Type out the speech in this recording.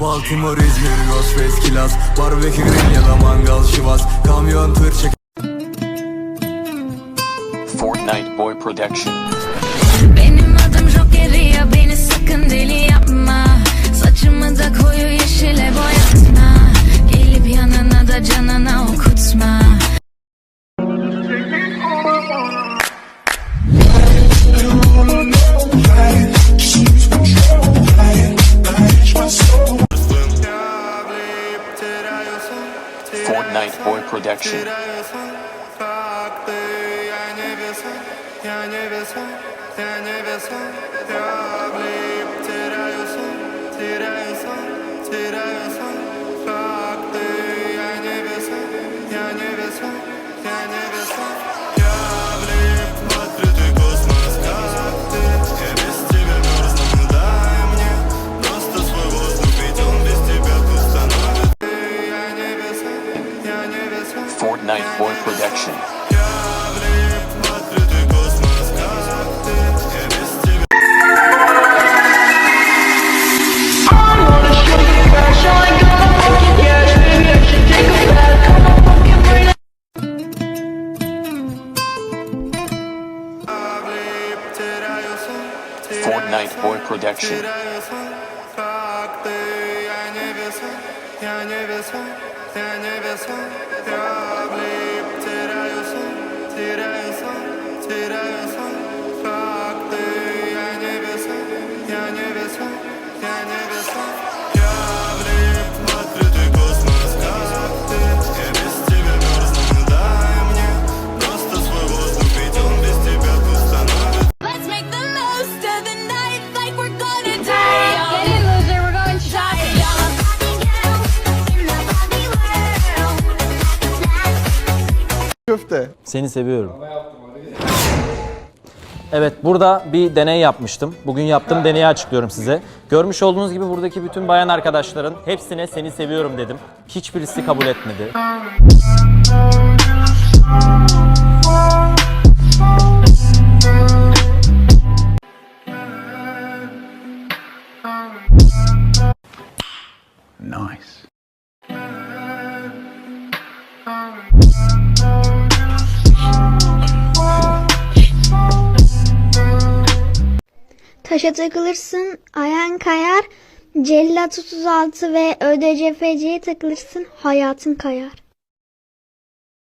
Baltimore, İzmir, Ghostface, Kilas Barbekü grill ya da mangal şivas Kamyon, tır çek Fortnite Boy Production. Boy Production. Fortnite Boy Production. Fortnite Boy Production. tirayoso, tirayoso, tirayoso, tirayoso. Köfte. Seni seviyorum. Evet burada bir deney yapmıştım. Bugün yaptığım deneyi açıklıyorum size. Görmüş olduğunuz gibi buradaki bütün bayan arkadaşların hepsine seni seviyorum dedim. Hiçbirisi kabul etmedi. Taşa takılırsın, ayağın kayar. Cellat 36 ve ÖDCFC'ye takılırsın, hayatın kayar.